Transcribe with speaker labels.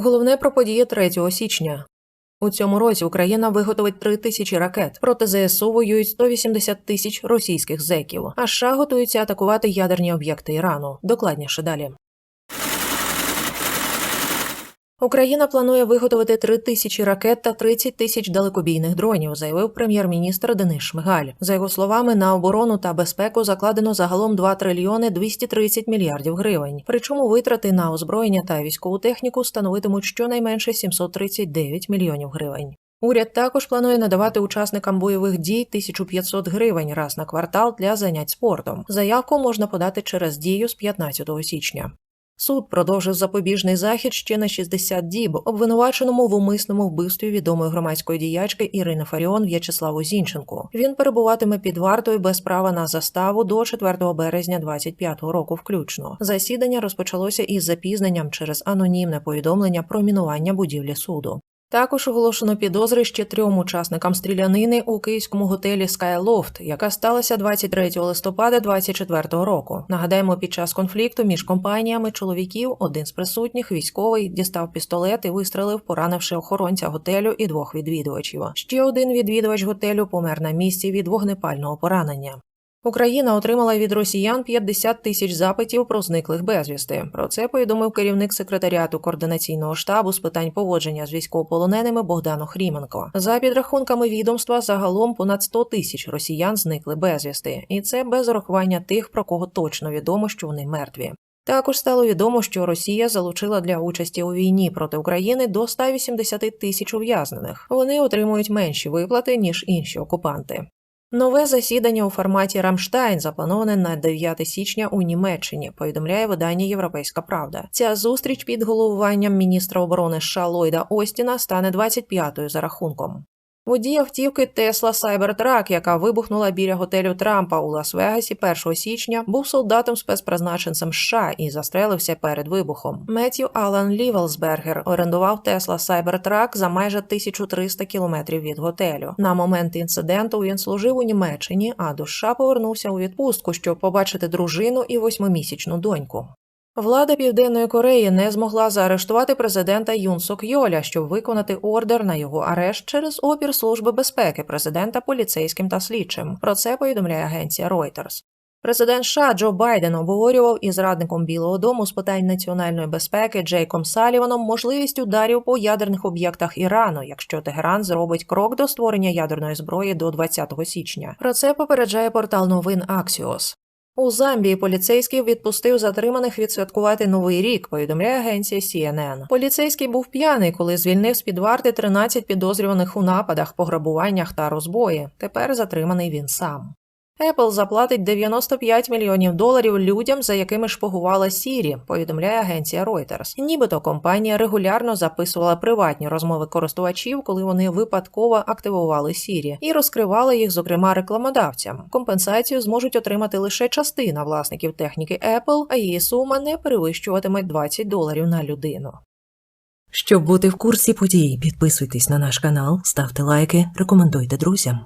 Speaker 1: Головне про події 3 січня. У цьому році Україна виготовить 3 тисячі ракет. Проти ЗСУ воюють 180 тисяч російських зеків. А США готуються атакувати ядерні об'єкти Ірану. Докладніше далі. Україна планує виготовити 3 тисячі ракет та 30 тисяч далекобійних дронів, заявив прем'єр-міністр Денис Шмигаль. За його словами, на оборону та безпеку закладено загалом 2 трильйони 230 мільярдів гривень. Причому витрати на озброєння та військову техніку становитимуть щонайменше 739 мільйонів гривень. Уряд також планує надавати учасникам бойових дій 1500 гривень раз на квартал для занять спортом. Заявку можна подати через дію з 15 січня. Суд продовжив запобіжний захід ще на 60 діб, обвинуваченому в умисному вбивстві відомої громадської діячки Ірини Фаріон В'ячеславу Зінченку. Він перебуватиме під вартою без права на заставу до 4 березня 25 року включно. Засідання розпочалося із запізненням через анонімне повідомлення про мінування будівлі суду. Також оголошено підозри ще трьом учасникам стрілянини у київському готелі Skyloft, яка сталася 23 листопада 2024 року. Нагадаємо, під час конфлікту між компаніями чоловіків один з присутніх, військовий, дістав пістолет і вистрелив, поранивши охоронця готелю і двох відвідувачів. Ще один відвідувач готелю помер на місці від вогнепального поранення. Україна отримала від росіян 50 тисяч запитів про зниклих безвісти. Про це повідомив керівник секретаріату координаційного штабу з питань поводження з військовополоненими Богдан Охріменко. За підрахунками відомства, загалом понад 100 тисяч росіян зникли безвісти, і це без урахування тих, про кого точно відомо, що вони мертві. Також стало відомо, що Росія залучила для участі у війні проти України до 180 тисяч ув'язнених. Вони отримують менші виплати ніж інші окупанти. Нове засідання у форматі Рамштайн заплановане на 9 січня у Німеччині. Повідомляє видання Європейська Правда. Ця зустріч під головуванням міністра оборони США Ллойда Остіна стане 25-ю за рахунком. Водій автівки Тесла Cybertruck, яка вибухнула біля готелю Трампа у Лас-Вегасі 1 січня, був солдатом спецпризначенцем США і застрелився перед вибухом. Меттью Алан Лівелсбергер орендував Тесла Cybertruck за майже 1300 кілометрів від готелю. На момент інциденту він служив у Німеччині, а до США повернувся у відпустку, щоб побачити дружину і восьмимісячну доньку. Влада Південної Кореї не змогла заарештувати президента Юн Сок Йоля, щоб виконати ордер на його арешт через опір Служби безпеки президента поліцейським та слідчим. Про це повідомляє агенція Reuters. Президент США Джо Байден обговорював із радником Білого Дому з питань національної безпеки Джейком Саліваном можливість ударів по ядерних об'єктах Ірану, якщо Тегеран зробить крок до створення ядерної зброї до 20 січня. Про це попереджає портал новин Axios. У Замбії поліцейський відпустив затриманих відсвяткувати новий рік. Повідомляє агенція CNN. Поліцейський був п'яний, коли звільнив з під варти 13 підозрюваних у нападах, пограбуваннях та розбої. Тепер затриманий він сам. Apple заплатить 95 мільйонів доларів людям, за якими шпигувала Сірі, повідомляє агенція Reuters. Нібито компанія регулярно записувала приватні розмови користувачів, коли вони випадково активували Сірі, і розкривала їх, зокрема, рекламодавцям. Компенсацію зможуть отримати лише частина власників техніки Apple, а її сума не перевищуватиме 20 доларів на людину.
Speaker 2: Щоб бути в курсі подій, підписуйтесь на наш канал, ставте лайки, рекомендуйте друзям.